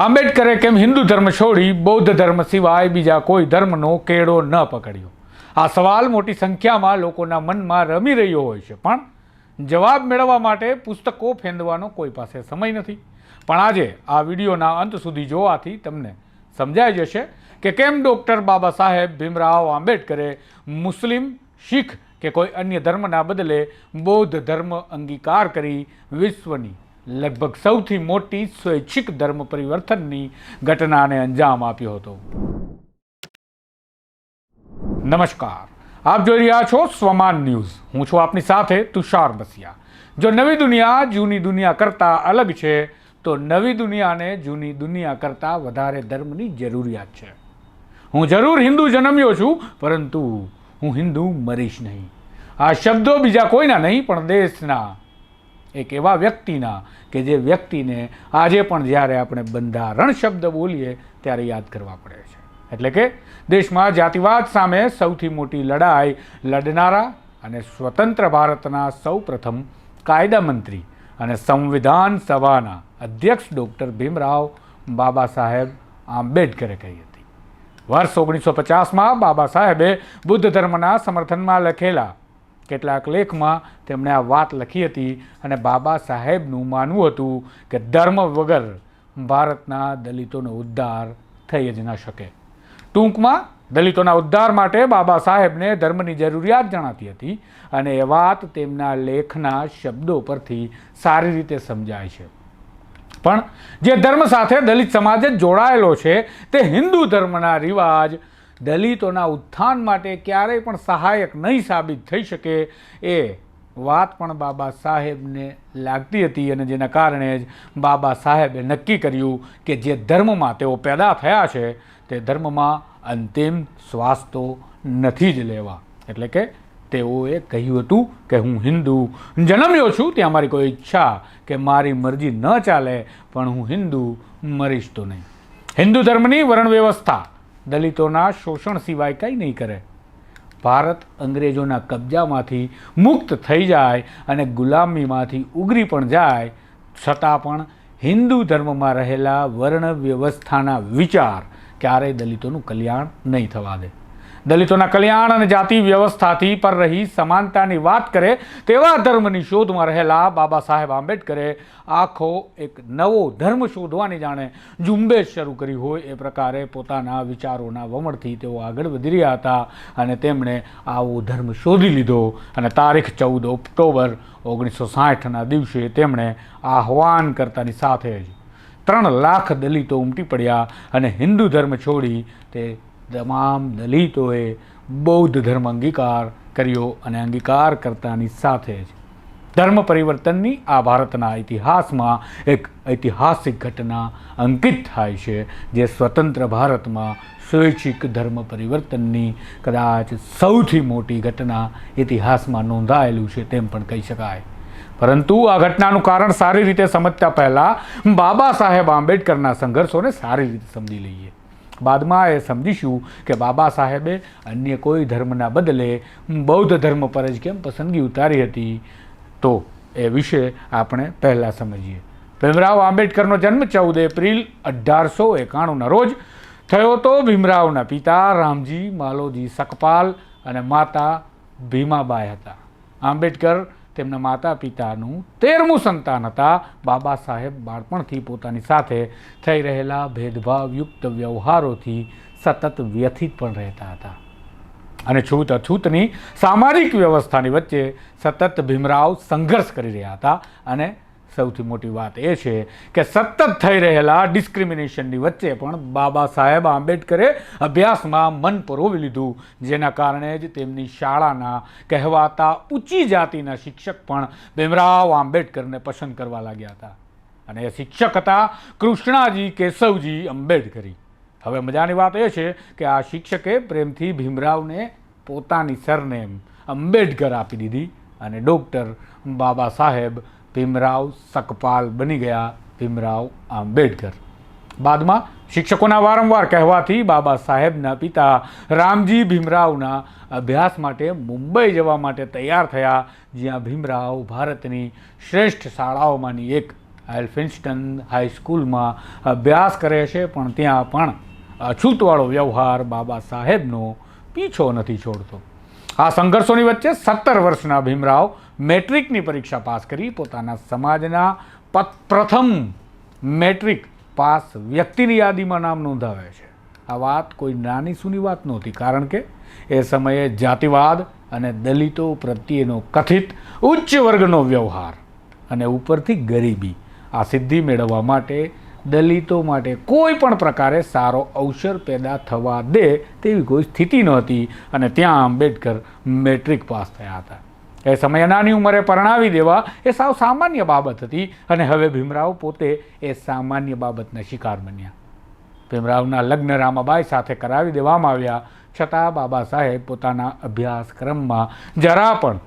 આંબેડકરે કેમ હિન્દુ ધર્મ છોડી બૌદ્ધ ધર્મ સિવાય બીજા કોઈ ધર્મનો કેળો ન પકડ્યો? આ સવાલ મોટી સંખ્યામાં લોકોના મનમાં રમી રહ્યો હોય છે, પણ જવાબ મેળવવા માટે પુસ્તકો ફેંદવાનો કોઈ પાસે સમય નથી. પણ આજે આ વિડીયોના અંત સુધી જોવાથી તમને સમજાઈ જશે કે કેમ ડૉક્ટર બાબા સાહેબ ભીમરાવ આંબેડકરે મુસ્લિમ, શીખ કે કોઈ અન્ય ધર્મના બદલે બૌદ્ધ ધર્મ અંગીકાર કરી વિશ્વની લગભગ સૌથી મોટી સ્વૈચ્છિક ધર્મ પરિવર્તનની ઘટનાને અંજામ આપ્યો હતો. નમસ્કાર. આપ જોઈ રહ્યા છો સ્વમાન ન્યૂઝ. હું છું આપની સાથે તુષાર બસિયા જો નવી દુનિયા જૂની દુનિયા કરતાં અલગ છે, તો નવી દુનિયાને જૂની દુનિયા કરતાં વધારે ધર્મની જરૂરિયાત છે. હું જરૂર હિન્દુ જન્મ્યો છું, પરંતુ હું હિન્દુ મરીશ નહીં. આ શબ્દો બીજા કોઈના નહીં, પણ દેશના એક એવા વ્યક્તિના કે જે વ્યક્તિને આજે પણ જ્યારે આપણે બંધારણ શબ્દ બોલીએ ત્યારે યાદ કરવા પડે છે. એટલે કે દેશમાં જાતિવાદ સામે સૌથી મોટી લડાઈ લડનારા અને સ્વતંત્ર ભારતના સૌપ્રથમ કાયદા મંત્રી અને સંવિધાન સભાના અધ્યક્ષ ડૉક્ટર ભીમરાવ બાબા સાહેબ આંબેડકરે કહી હતી. વર્ષ ઓગણીસો પચાસમાં બાબા સાહેબે બુદ્ધ ધર્મના સમર્થનમાં લખેલા કેટલાક લેખમાં તેમણે આ વાત લખી હતી અને બાબા સાહેબનું માનવું હતું કે ધર્મ વગર ભારતના દલિતોનો ઉદ્ધાર થઈ જ ન શકે. ટૂંકમાં, દલિતોના ઉદ્ધાર માટે બાબા સાહેબને ધર્મની જરૂરિયાત જણાતી હતી અને એ વાત તેમના લેખના શબ્દો પરથી સારી રીતે સમજાય છે. પણ જે ધર્મ સાથે દલિત સમાજ જોડાયેલો છે, તે હિન્દુ ધર્મના રિવાજ દલિતોના ઉત્થાન માટે ક્યારેય પણ સહાયક નહીં સાબિત થઈ શકે એ વાત પણ બાબા સાહેબને લાગતી હતી અને જેના કારણે જ બાબા સાહેબે નક્કી કર્યું કે જે ધર્મમાં તેઓ પેદા થયા છે, તે ધર્મમાં અંતિમ શ્વાસ તો નથી જ લેવા. એટલે કે તેઓએ કહ્યું હતું કે હું હિન્દુ જન્મ્યો છું, ત્યાં મારી કોઈ ઈચ્છા કે મારી મરજી ન ચાલે, પણ હું હિન્દુ મરીશ તો નહીં. હિન્દુ ધર્મની વર્ણ વ્યવસ્થા દલિતોના શોષણ સિવાય કંઈ નહીં કરે. ભારત અંગ્રેજોના કબજામાંથી મુક્ત થઈ જાય અને ગુલામીમાંથી ઉગરી પણ જાય, છતાં પણ હિન્દુ ધર્મમાં રહેલા વર્ણ વ્યવસ્થાના વિચાર ક્યારેય દલિતોનું કલ્યાણ નહીં થવા દે. દલિતોના કલ્યાણ અને જાતિ વ્યવસ્થાથી પર રહી સમાનતાની વાત કરે તેવા ધર્મની શોધમાં રહેલા બાબા સાહેબ આંબેડકરે આખો એક નવો ધર્મ શોધવાની જાણે ઝુંબેશ શરૂ કરી હોય એ પ્રકારે પોતાના વિચારોના વમળથી તેઓ આગળ વધી રહ્યા હતા અને તેમણે આવો ધર્મ શોધી લીધો અને તારીખ ચૌદ ઓક્ટોબર ઓગણીસો સાઠના દિવસે તેમણે આહવાન કરતાની સાથે જ ત્રણ લાખ દલિતો ઉમટી પડ્યા અને હિન્દુ ધર્મ છોડી તે તમામ દલિતોએ બૌદ્ધ ધર્મ અંગીકાર કર્યો અને અંગીકાર કરતાની સાથે જ ધર્મ પરિવર્તનની આ ભારતના ઇતિહાસમાં એક ઐતિહાસિક ઘટના અંકિત થાય છે, જે સ્વતંત્ર ભારતમાં સ્વૈચ્છિક ધર્મ પરિવર્તનની કદાચ સૌથી મોટી ઘટના ઇતિહાસમાં નોંધાયેલું છે તેમ પણ કહી શકાય. પરંતુ આ ઘટનાનું કારણ સારી રીતે સમજતા પહેલાં બાબા સાહેબ આંબેડકરના સંઘર્ષોને સારી રીતે સમજી લઈએ. બાદમાં એ સમજીશું કે બાબા સાહેબે અન્ય કોઈ ધર્મના બદલે બૌદ્ધ ધર્મ પર જ કેમ પસંદગી ઉતારી હતી? તો એ વિશે આપણે પહેલાં સમજીએ. ભીમરાવ આંબેડકરનો જન્મ ચૌદ એપ્રિલ અઢારસો એકાણુંના રોજ થયો તો ભીમરાવના પિતા રામજી માલોજી સકપાલ અને માતા ભીમાબાઈ હતા. આંબેડકર તેમના માતા પિતાનું તેરમું સંતાન હતા. બાબા સાહેબ બાળપણથી પોતાની સાથે થઈ રહેલા ભેદભાવયુક્ત વ્યવહારોથી સતત વ્યથિત પણ રહેતા હતા. અને છૂત અછૂતની સામાજિક વ્યવસ્થાની વચ્ચે સતત ભીમરાવ સંઘર્ષ કરી રહ્યા હતા અને સૌથી મોટી વાત એ છે કે સતત થઈ રહેલા ડિસ્ક્રિમિનેશનની વચ્ચે પણ બાબા સાહેબ આંબેડકરે અભ્યાસમાં મન પરોવી લીધું. જેના કારણે જ તેમની શાળાના કહેવાતા ઊંચી જાતિના શિક્ષક પણ ભીમરાવ આંબેડકરને પસંદ કરવા લાગ્યા હતા. અને એ શિક્ષક હતા કૃષ્ણાજી કેશવજી આંબેડકરી. હવે મજાની વાત એ છે કે આ શિક્ષકે પ્રેમથી ભીમરાવને પોતાની સરનેમ આંબેડકર આપી દીધી અને ડૉક્ટર બાબા સાહેબ ભીમરાવ સકપાલ બની ગયા ભીમરાવ આંબેડકર. બાદમાં શિક્ષકોના વારંવાર કહેવાથી બાબા સાહેબના પિતા રામજી ભીમરાવના અભ્યાસ માટે મુંબઈ જવા માટે તૈયાર થયા, જ્યાં ભીમરાવ ભારતની શ્રેષ્ઠ શાળાઓમાંની એક એલ્ફિન્સ્ટન હાઈસ્કૂલમાં અભ્યાસ કરે છે, પણ ત્યાં પણ અછૂતવાળો વ્યવહાર બાબા સાહેબનો પીછો નથી છોડતો. આ સંઘર્ષોની વચ્ચે સત્તર વર્ષના ભીમરાવ મેટ્રિકની પરીક્ષા પાસ કરી, પોતાના સમાજના પ્રથમ મેટ્રિક પાસ વ્યક્તિની યાદીમાં નામ નોંધાવે છે. આ વાત કોઈ નાની સૂની વાત નહોતી, કારણ કે એ સમયે જાતિવાદ અને દલિતો પ્રત્યેનો કથિત ઉચ્ચ વર્ગનો વ્યવહાર અને ઉપરથી ગરીબી, આ સિદ્ધિ મેળવવા માટે, દલિતો માટે કોઈ પણ પ્રકારે સારો અવસર પેદા થવા દે તેવી કોઈ સ્થિતિ નહોતી અને ત્યાં આંબેડકર મેટ્રિક પાસ થયા હતા. એ સમયે નાની ઉંમરે પરણાવી દેવા એ સાવ સામાન્ય બાબત હતી અને હવે ભીમરાવ પોતે એ સામાન્ય બાબતના શિકાર બન્યા. ભીમરાવના લગ્ન રામાબાઈ સાથે કરાવી દેવામાં આવ્યા, છતાં બાબા સાહેબ પોતાના અભ્યાસક્રમમાં જરા પણ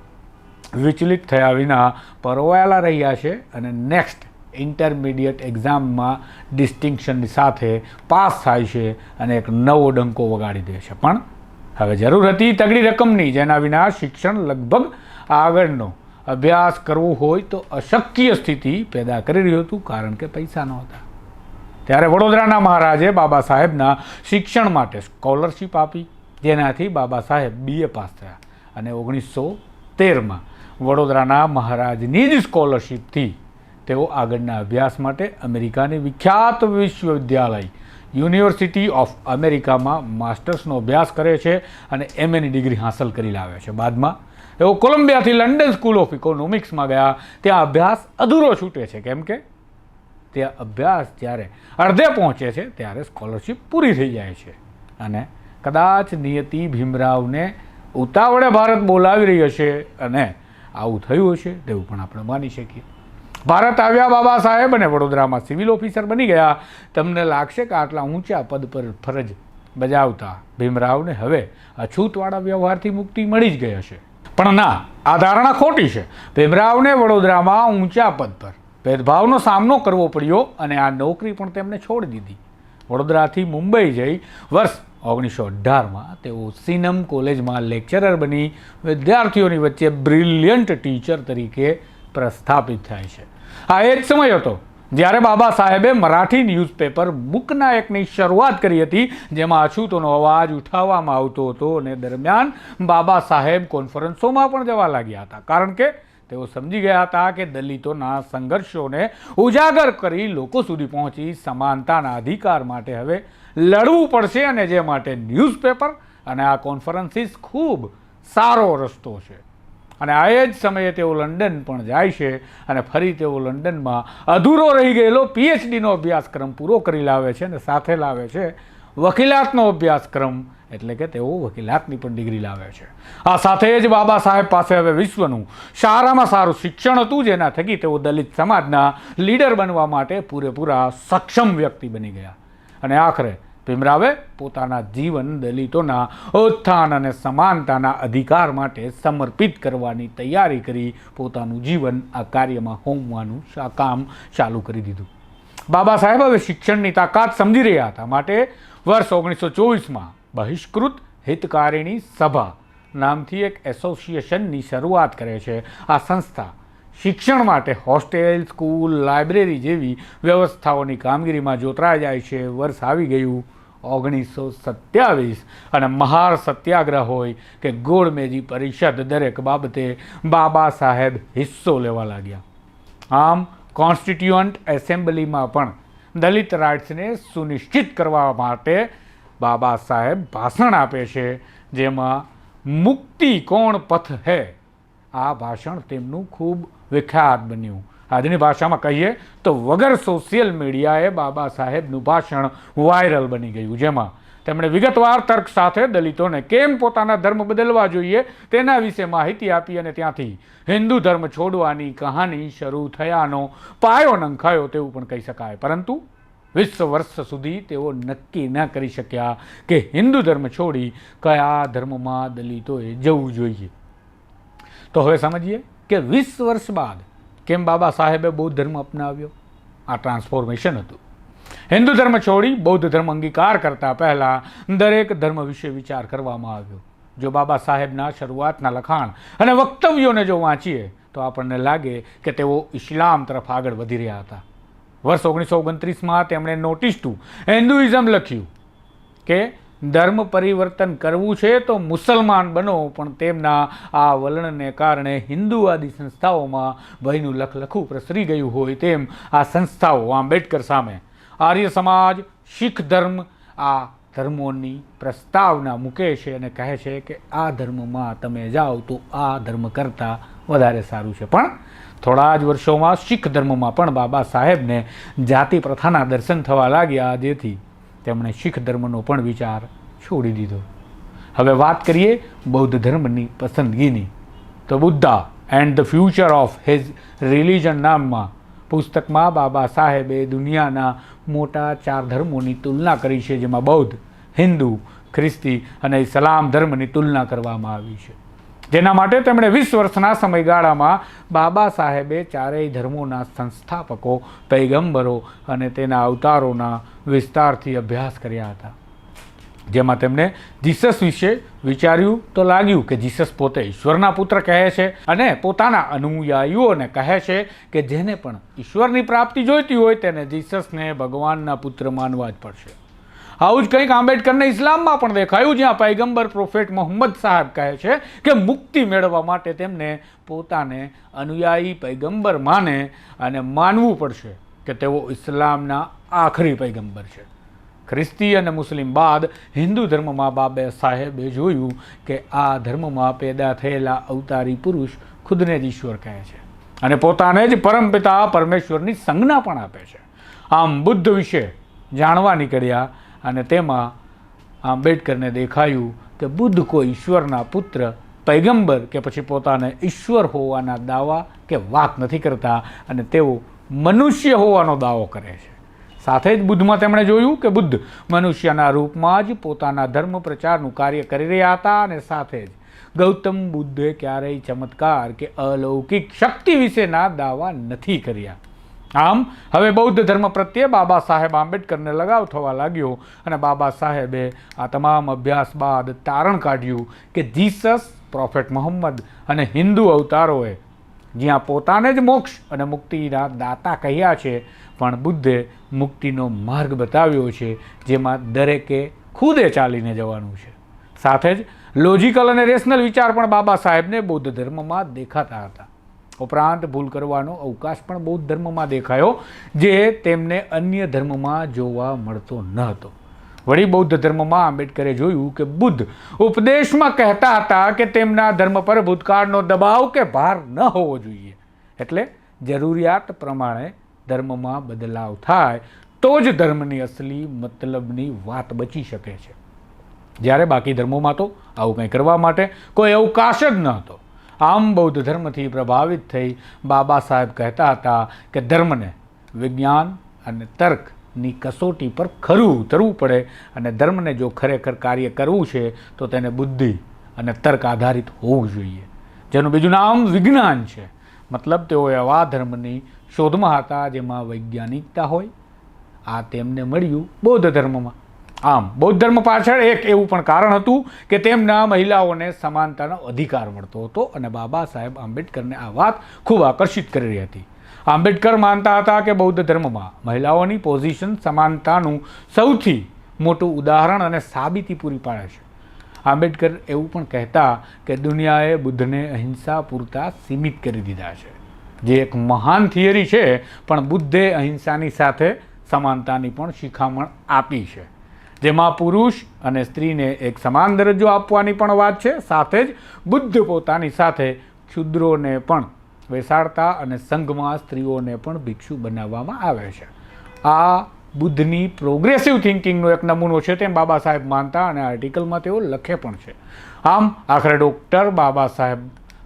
વિચલિત થયા વિના પરોવાયેલા રહ્યા છે અને નેક્સ્ટ ઇન્ટરમીડિયેટ એક્ઝામમાં ડિસ્ટિંક્શનની સાથે પાસ થાય છે અને એક નવો ડંકો વગાડી દે છે. પણ હવે જરૂર હતી તગડી રકમની, જેના વિના શિક્ષણ લગભગ આગળનો અભ્યાસ કરવો હોય તો અશક્ય સ્થિતિ પેદા કરી રહ્યું હતું, કારણ કે પૈસા નહોતા. ત્યારે વડોદરાના મહારાજે બાબા સાહેબના શિક્ષણ માટે સ્કોલરશિપ આપી, જેનાથી બાબા સાહેબ બીએ પાસ થયા. અને ઓગણીસો તેરમાં વડોદરાના મહારાજની જ સ્કોલરશિપથી તેઓ આગળના અભ્યાસ માટે અમેરિકાની વિખ્યાત વિશ્વવિદ્યાલય, યુનિવર્સિટી ઓફ અમેરિકામાં માસ્ટર્સનો અભ્યાસ કરે છે અને એમએની ડિગ્રી હાંસલ કરી લાવે છે. બાદમાં તેઓ કોલંબિયાથી લંડન સ્કૂલ ઓફ ઇકોનોમિક્સમાં ગયા. ત્યાં અભ્યાસ અધૂરો છૂટે છે. કેમ કે તે અભ્યાસ જ્યારે અડધે પહોંચે છે, ત્યારે સ્કોલરશિપ પૂરી થઈ જાય છે. અને કદાચ નિયતિ ભીમરાવને ઉતાવળે ભારત બોલાવી રહી હશે અને આવું થયું હશે, તેવું પણ આપણે માની શકીએ. ભારત આવ્યા બાબા સાહેબ અને વડોદરામાં સિવિલ ઓફિસર બની ગયા. તમને લાગશે કે આટલા ઊંચા પદ પર ફરજ બજાવતા ભીમરાવને હવે અછૂતવાળા વ્યવહારથી મુક્તિ મળી જ ગઈ હશે. પણ ના, આ ધારણા ખોટી છે. ભીમરાવને વડોદરામાં ઊંચા પદ પર ભેદભાવનો સામનો કરવો પડ્યો અને આ નોકરી પણ તેમણે છોડી દીધી. વડોદરાથી મુંબઈ જઈ વર્ષ ઓગણીસો અઢારમાં તેઓ સિનમ કોલેજમાં લેક્ચરર બની વિદ્યાર્થીઓની વચ્ચે બ્રિલિયન્ટ ટીચર તરીકે પ્રસ્થાપિત થાય છે. આ એ જ સમય હતો જ્યારે બાબા સાહેબે મરાઠી ન્યૂઝપેપર બુકના એકની શરૂઆત કરી હતી, જેમાં અછૂતોનો અવાજ ઉઠાવવામાં આવતો હતો અને દરમિયાન બાબા સાહેબ કોન્ફરન્સોમાં પણ જવા લાગ્યા હતા. કારણ કે તેઓ સમજી ગયા હતા કે દલિતોના સંઘર્ષોને ઉજાગર કરી લોકો સુધી પહોંચી સમાનતાના અધિકાર માટે હવે લડવું પડશે અને જે માટે ન્યૂઝપેપર અને આ કોન્ફરન્સીસ ખૂબ સારો રસ્તો છે. અને આ જ સમયે તેઓ લંડન પણ જાય છે અને ફરી તેઓ લંડનમાં અધૂરો રહી ગયેલો પીએચડીનો અભ્યાસક્રમ પૂરો કરી લાવે છે અને સાથે લાવે છે વકીલાતનો અભ્યાસક્રમ, એટલે કે તેઓ વકીલાતની પણ ડિગ્રી લાવે છે. આ સાથે જ બાબા સાહેબ પાસે હવે વિશ્વનું સારામાં સારું શિક્ષણ હતું, જેના થકી તેઓ દલિત સમાજના લીડર બનવા માટે પૂરેપૂરા સક્ષમ વ્યક્તિ બની ગયા. અને આખરે ભીમરાવે પોતાના જીવન દલિતોના ઉત્થાન અને સમાનતાના અધિકાર માટે સમર્પિત કરવાની તૈયારી કરી પોતાનું જીવન આ કાર્યમાં હોમવાનું કામ ચાલુ કરી દીધું. બાબા સાહેબ હવે શિક્ષણની તાકાત સમજી રહ્યા હતા. માટે વર્ષ ઓગણીસો ચોવીસમાં બહિષ્કૃત હિતકારિણી સભા નામથી એક એસોસિએશનની શરૂઆત કરે છે. આ સંસ્થા શિક્ષણ માટે હોસ્ટેલ, સ્કૂલ, લાઇબ્રેરી જેવી વ્યવસ્થાઓની કામગીરીમાં જોતરાઈ જાય છે. વર્ષ આવી ગયું. ઓગણીસો સત્યાવીસ અને મહાર સત્યાગ્રહ હોય કે ગોળમેજી પરિષદ દરેક બાબતે બાબા સાહેબ હિસ્સો લેવા લાગ્યા. આમ કોન્સ્ટિટ્યુઅન્ટ એસેમ્બલીમાં પણ દલિત રાઇટ્સને સુનિશ્ચિત કરવા માટે બાબા સાહેબ ભાષણ આપે છે, જેમાં મુક્તિ કોણ પથ હે? આ ભાષણ તેમનું ખૂબ વિખ્યાત બન્યું. આજની ભાષામાં કહીએ તો વગર સોશિયલ મીડિયાએ બાબા સાહેબનું ભાષણ વાયરલ બની ગયું. જેમાં તેમણે વિગતવાર તર્ક સાથે દલિતોને કેમ પોતાના ધર્મ બદલવા જોઈએ તેના વિશે માહિતી આપી અને ત્યાંથી હિન્દુ ધર્મ છોડવાની કહાની શરૂ થયાનો પાયો નંખાયો તેવું પણ કહી શકાય. પરંતુ વીસ વર્ષ સુધી તેઓ નક્કી ન કરી શક્યા કે હિન્દુ ધર્મ છોડી કયા ધર્મમાં દલિતોએ જવું જોઈએ. તો હવે સમજીએ કે વીસ વર્ષ બાદ કેમ બાબા સાહેબે બૌદ્ધ ધર્મ અપનાવ્યો? આ ટ્રાન્સફોર્મેશન હતું. હિન્દુ ધર્મ છોડી બૌદ્ધ ધર્મ અંગીકાર કરતા પહેલાં દરેક ધર્મ વિશે વિચાર કરવામાં આવ્યો. જો બાબા સાહેબના શરૂઆતના લખાણ અને વક્તવ્યોને જો વાંચીએ, તો આપણને લાગે કે તેઓ ઇસ્લામ તરફ આગળ વધી રહ્યા હતા. વર્ષ ઓગણીસો ઓગણત્રીસમાં તેમણે નોટિસ ટુ હિન્દુઇઝમ લખ્યું કે ધર્મ પરિવર્તન કરવું છે તો મુસલમાન બનો, પણ તેમના આ વલણને કારણે હિન્દુવાદી સંસ્થાઓમાં ભયનું લખલખું પ્રસરી ગયું હોય તેમ આ સંસ્થાઓ આંબેડકર સામે. આર્ય સમાજ, શીખ ધર્મ આ ધર્મોની પ્રસ્તાવના મૂકે છે અને કહે છે કે આ ધર્મમાં તમે જાઓ તો આ ધર્મ કરતાં વધારે સારું છે. પણ થોડા જ વર્ષોમાં શીખ ધર્મમાં પણ બાબા સાહેબને જાતિ પ્રથાના દર્શન થવા લાગ્યા. જેથી તેમણે શીખ ધર્મનો પણ વિચાર છોડી દીધો. હવે વાત કરીએ બૌદ્ધ ધર્મની પસંદગીની. તો Buddha and the future of his religion નામમાં પુસ્તકમાં બાબા સાહેબે દુનિયાના મોટા ચાર ધર્મોની તુલના કરી છે, જેમાં બૌદ્ધ, હિન્દુ, ખ્રિસ્તી અને ઇસ્લામ ધર્મની તુલના કરવામાં આવી છે. જેના માટે તેમણે વીસ વર્ષના સમયગાળામાં બાબા સાહેબે ચારેય ધર્મોના સંસ્થાપકો, પૈગંબરો અને તેના અવતારોના વિસ્તારથી અભ્યાસ કર્યા હતા. જેમાં તેમણે જીસસ વિશે વિચાર્યું તો લાગ્યું કે જીસસ પોતે ઈશ્વરના પુત્ર કહે છે અને પોતાના અનુયાયીઓને કહે છે કે જેને પણ ઈશ્વરની પ્રાપ્તિ જોઈતી હોય તેને જીસસને ભગવાનના પુત્ર માનવા જ પડશે. આવું જ કંઈક આંબેડકરને ઇસ્લામમાં પણ દેખાયું જ્યાં પૈગંબર પ્રોફેટ મોહમ્મદ સાહેબ કહે છે કે મુક્તિ મેળવવા માટે તેમને પોતાને અનુયાયી પૈગંબર માને અને માનવું પડશે. કે તેઓ ઇસ્લામના આખરી પૈગંબર છે. ખ્રિસ્તી અને મુસ્લિમ બાદ હિન્દુ ધર્મમાં બાબે સાહેબે જોયું કે આ ધર્મમાં પેદા થયેલા અવતારી પુરુષ ખુદને જ ઈશ્વર કહે છે અને પોતાને જ પરમપિતા પરમેશ્વરની સંજ્ઞા પણ આપે છે. આમ બુદ્ધ વિશે જાણવા નીકળ્યા અને તેમાં આંબેડકરને દેખાયું કે બુદ્ધ કોઈ ઈશ્વરના પુત્ર, પૈગંબર કે પછી પોતાને ઈશ્વર હોવાના દાવા કે વાત નથી કરતા અને તેઓ મનુષ્ય હોવાનો દાવો કરે છે. સાથે જ બુદ્ધમાં તેમણે જોયું કે બુદ્ધ મનુષ્યના રૂપમાં જ પોતાના ધર્મ પ્રચારનું કાર્ય કરી રહ્યા હતા અને સાથે જ ગૌતમ બુદ્ધે ક્યારેય ચમત્કાર કે અલૌકિક શક્તિ વિશેના દાવા નથી કર્યા. આમ, હવે બૌદ્ધ ધર્મ પ્રત્યે બાબા સાહેબ આંબેડકરને લગાવ થવા લાગ્યો અને બાબા સાહેબે આ તમામ અભ્યાસ બાદ તારણ કાઢ્યું કે જીસસ, પ્રોફેટ મોહમ્મદ અને હિન્દુ અવતારોએ જ્યાં પોતાને જ મોક્ષ અને મુક્તિના દાતા કહ્યા છે, પણ બુદ્ધે મુક્તિનો માર્ગ બતાવ્યો છે, જેમાં દરેકે ખુદે ચાલીને જવાનું છે. સાથે જ લોજિકલ અને રેશનલ વિચાર પણ બાબા સાહેબને બૌદ્ધ ધર્મમાં દેખાતા હતા. ઉપરાંત ભૂલ કરવાનો અવકાશ પણ બૌદ્ધ ધર્મમાં દેખાયો, જે તેમને અન્ય ધર્મમાં જોવા મળતો ન હતો. વળી બૌદ્ધ ધર્મમાં આંબેડકરે જોયું કે બુદ્ધ ઉપદેશમાં કહેતા હતા કે તેમના ધર્મ પર ભૂતકાળનો દબાવ કે ભાર ન હોવો જોઈએ. એટલે જરૂરિયાત પ્રમાણે ધર્મમાં બદલાવ થાય તો જ ધર્મની અસલી મતલબની વાત બચી શકે છે. જ્યારે બાકી ધર્મોમાં તો આવું કંઈ કરવા માટે કોઈ અવકાશ જ ન હતો. આમ બૌદ્ધ ધર્મથી પ્રભાવિત થઈ બાબા સાહેબ કહેતા હતા કે ધર્મને વિજ્ઞાન અને તર્કની કસોટી પર ખરું ઉતરવું પડે અને ધર્મને જો ખરેખર કાર્ય કરવું છે, તો તેને બુદ્ધિ અને તર્ક આધારિત હોવું જોઈએ. જેનું બીજું નામ વિજ્ઞાન છે. મતલબ તેઓ એવા ધર્મની શોધમાં હતા જેમાં વૈજ્ઞાનિકતા હોય. આ તેમને મળ્યું બૌદ્ધ ધર્મમાં. આમ, બૌદ્ધ ધર્મ પાછળ એક એવું પણ કારણ હતું કે તેમના મહિલાઓને સમાનતાનો અધિકાર મળતો હતો અને બાબા સાહેબ આંબેડકરને આ વાત ખૂબ આકર્ષિત કરી રહી હતી. આંબેડકર માનતા હતા કે બૌદ્ધ ધર્મમાં મહિલાઓની પોઝિશન સમાનતાનું સૌથી મોટું ઉદાહરણ અને સાબિતી પૂરી પાડે છે. આંબેડકર એવું પણ કહેતા કે દુનિયાએ બુદ્ધને અહિંસા પૂરતા સીમિત કરી દીધા છે. જે એક મહાન થિયરી છે, પણ બુદ્ધે અહિંસાની સાથે સમાનતાની પણ શિખામણ આપી છે. જેમાં પુરુષ અને સ્ત્રીને એક સમાન દરજ્જો આપવાની પણ વાત છે, સાથે જ બુદ્ધ પોતાની સાથે ક્ષુદ્રોને પણ બેસાડતા અને સંઘમાં સ્ત્રીઓને પણ ભિક્ષુ બનાવવામાં આવે છે. આ બુદ્ધની પ્રોગ્રેસિવ થિંકિંગનો એક નમૂનો છે, તેમ બાબા સાહેબ માનતા અને આર્ટિકલમાં તેઓ લખે પણ છે. આમ, આખરે ડૉક્ટર બાબા સાહેબ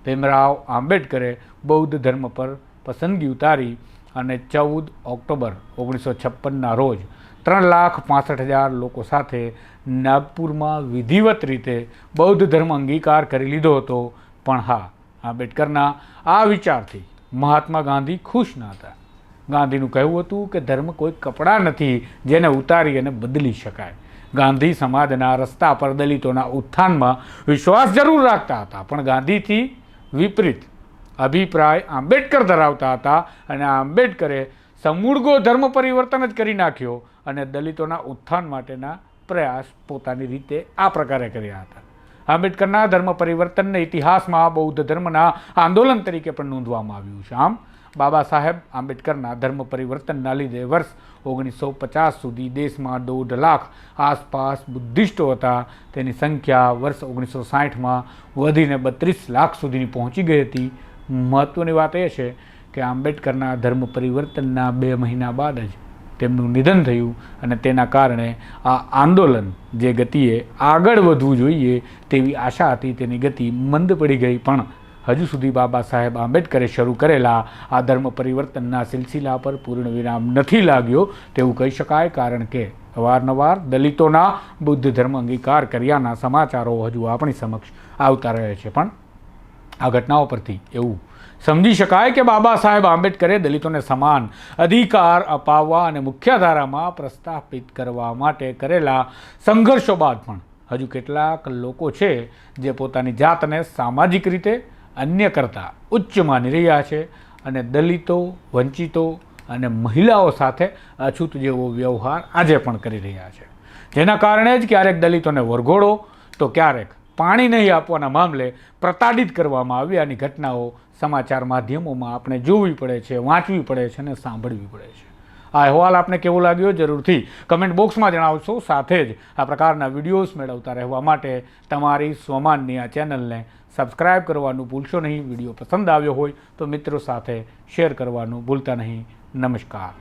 ભીમરાવ આંબેડકરે બૌદ્ધ ધર્મ પર પસંદગી ઉતારી અને ચૌદ ઓક્ટોબર ઓગણીસો છપ્પનના રોજ ત્રણ લાખ પાસઠ હજાર લોકો સાથે નાગપુરમાં વિધિવત રીતે બૌદ્ધ ધર્મ અંગીકાર કરી લીધો હતો. પણ હા આંબેડકરના આ વિચારથી મહાત્મા ગાંધી ખુશ ન હતા. ગાંધીનું કહેવું હતું કે ધર્મ કોઈ કપડાં નથી જેને ઉતારી અને બદલી શકાય. ગાંધી સમાજના રસ્તા પર દલિતોના ઉત્થાનમાં વિશ્વાસ જરૂર રાખતા હતા, પણ ગાંધીથી વિપરીત અભિપ્રાય આંબેડકર ધરાવતા હતા અને આંબેડકરે સમૂળગો ધર્મ પરિવર્તન જ કરી નાખ્યો અને દલિતોના ઉત્થાન માટેના પ્રયાસ પોતાની રીતે આ પ્રકારે કર્યા હતા. આંબેડકરના ધર્મ પરિવર્તનને ઇતિહાસમાં, બૌદ્ધ ધર્મના આંદોલન તરીકે પણ નોંધવામાં આવ્યું છે. આમ, બાબા સાહેબ આંબેડકરના ધર્મ પરિવર્તનના લીધે વર્ષ ઓગણીસો પચાસ સુધી દેશમાં દોઢ લાખ આસપાસ બુદ્ધિસ્ટો હતા. તેની સંખ્યા વર્ષ ઓગણીસો સાઠમાં વધીને બત્રીસ લાખ સુધીની પહોંચી ગઈ હતી. મહત્ત્વની વાત એ છે કે આંબેડકરના ધર્મ પરિવર્તનના બે મહિના બાદ જ તેમનું નિધન થયું અને તેના કારણે આ આંદોલન જે ગતિએ આગળ વધવું જોઈએ તેવી આશા હતી, તેની ગતિ મંદ પડી ગઈ. પણ હજુ સુધી બાબા સાહેબ આંબેડકરે શરૂ કરેલા આ ધર્મ પરિવર્તનના સિલસિલા પર પૂર્ણ વિરામ નથી લાગ્યો તેવું કહી શકાય, કારણ કે અવારનવાર દલિતોના બુદ્ધ ધર્મ અંગીકાર કર્યાના સમાચારો હજુ આપણી સમક્ષ આવતા રહે છે. પણ આ ઘટનાઓ પરથી એવું સમજી શકાય કે બાબા સાહેબ આંબેડકરે દલિતોને સમાન અધિકાર અપાવવા અને મુખ્યધારામાં પ્રસ્થાપિત કરવા માટે કરેલા સંઘર્ષો બાદ પણ હજુ કેટલાક લોકો છે જે પોતાની જાતને સામાજિક રીતે અન્ય કરતાં ઉચ્ચ માની રહ્યા છે અને દલિતો, વંચિતો અને મહિલાઓ સાથે અછૂત જેવો વ્યવહાર આજે પણ કરી રહ્યા છે. જેના કારણે જ ક્યારેક દલિતોને વરઘોડો, તો ક્યારેક પાણી નહીં આપવાના મામલે પ્રતાડિત કરવામાં આવ્યાની ઘટનાઓ સમાચાર માધ્યમોમાં આપણે જોવી પડે છે, વાંચવી પડે છે અને સાંભળવી પડે છે. આ અહેવાલ આપને કેવો લાગ્યો? જરૂરથી કમેન્ટ બોક્સમાં જણાવશો. સાથે જ આ પ્રકારના વિડીયોઝ મેળવતા રહેવા માટે તમારી સ્વમાનની આ ચેનલને સબસ્ક્રાઇબ કરવાનું ભૂલશો નહીં. વીડિયો પસંદ આવ્યો હોય તો મિત્રો સાથે શેર કરવાનું ભૂલતા નહીં. નમસ્કાર.